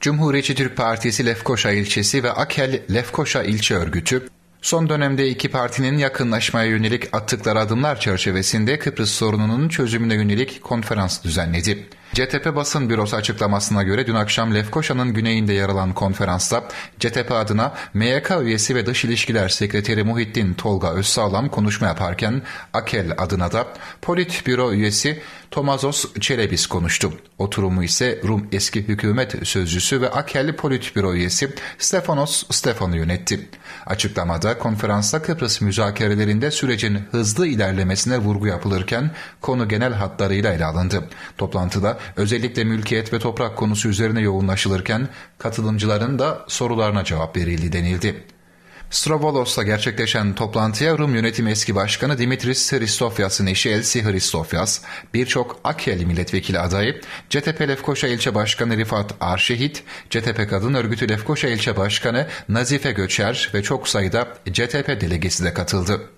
Cumhuriyetçi Türk Partisi Lefkoşa ilçesi ve Akel Lefkoşa ilçe örgütü, son dönemde iki partinin yakınlaşmaya yönelik attıkları adımlar çerçevesinde Kıbrıs sorununun çözümüne yönelik konferans düzenledi. CTP basın bürosu açıklamasına göre dün akşam Lefkoşa'nın güneyinde yer alan konferansta CTP adına MYK üyesi ve Dış İlişkiler Sekreteri Muhittin Tolga Özsağlam konuşma yaparken Akel adına da Politbüro üyesi Tomazos Çelebis konuştu. Oturumu ise Rum eski hükümet sözcüsü ve Akel Politbüro üyesi Stefanos Stefano yönetti. Açıklamada konferansta Kıbrıs müzakerelerinde sürecin hızlı ilerlemesine vurgu yapılırken konu genel hatlarıyla ele alındı. Toplantıda özellikle mülkiyet ve toprak konusu üzerine yoğunlaşılırken katılımcıların da sorularına cevap verildi denildi. Strovolos'ta gerçekleşen toplantıya Rum Yönetim Eski Başkanı Dimitris Hristofyas'ın eşi Elsi Hristofyas, birçok AKEL milletvekili adayı, CTP Lefkoşa İlçe Başkanı Rifat Arşehit, CTP Kadın Örgütü Lefkoşa İlçe Başkanı Nazife Göçer ve çok sayıda CTP delegesi de katıldı.